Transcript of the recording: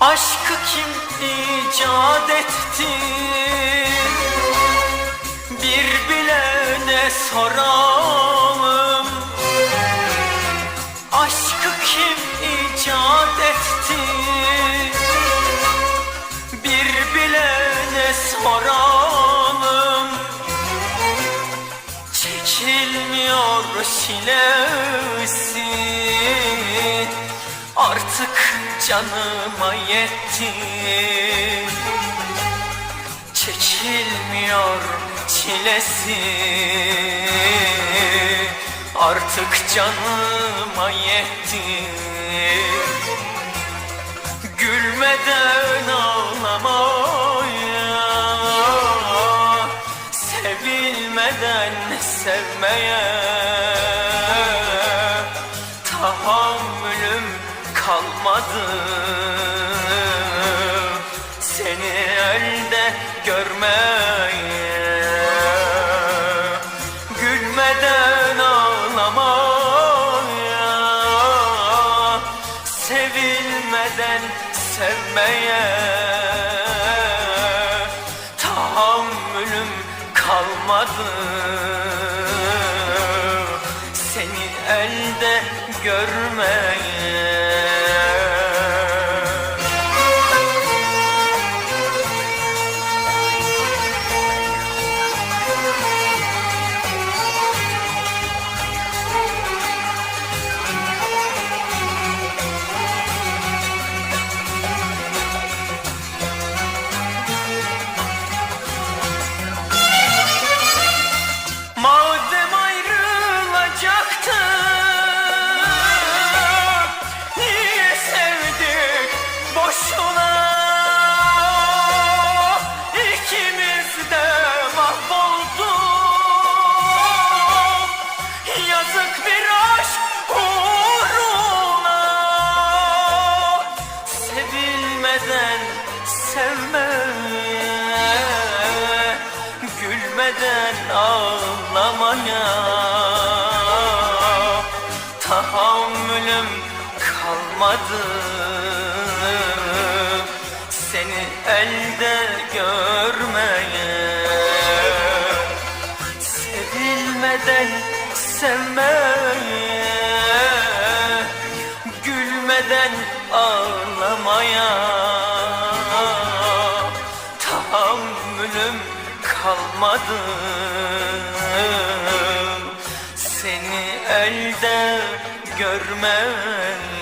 Aşkı kim icat etti? Bir bilene soralım? Aşkı kim icat etti? Bir bilene soralım? Çekilmiyor çilesi Artık canıma yetti. Çekilmiyor çilesi. Artık canıma yetti. Gülmeden ağlamaya Sevilmeden sevmeye. Tahammülüm kalmadı. Seni elde görmeye Gülmeden ağlamaya Sevilmeden sevmeye Tahammülüm kalmadı. Seni elde görmeye Sevilmeden sevmeye Gülmeden ağlamaya Tahammülüm kalmadı. Seni elde görmeye Sevilmeden sevmeye Gülmeden ağlamaya. Tahammülüm kalmadı. Seni elde görmeye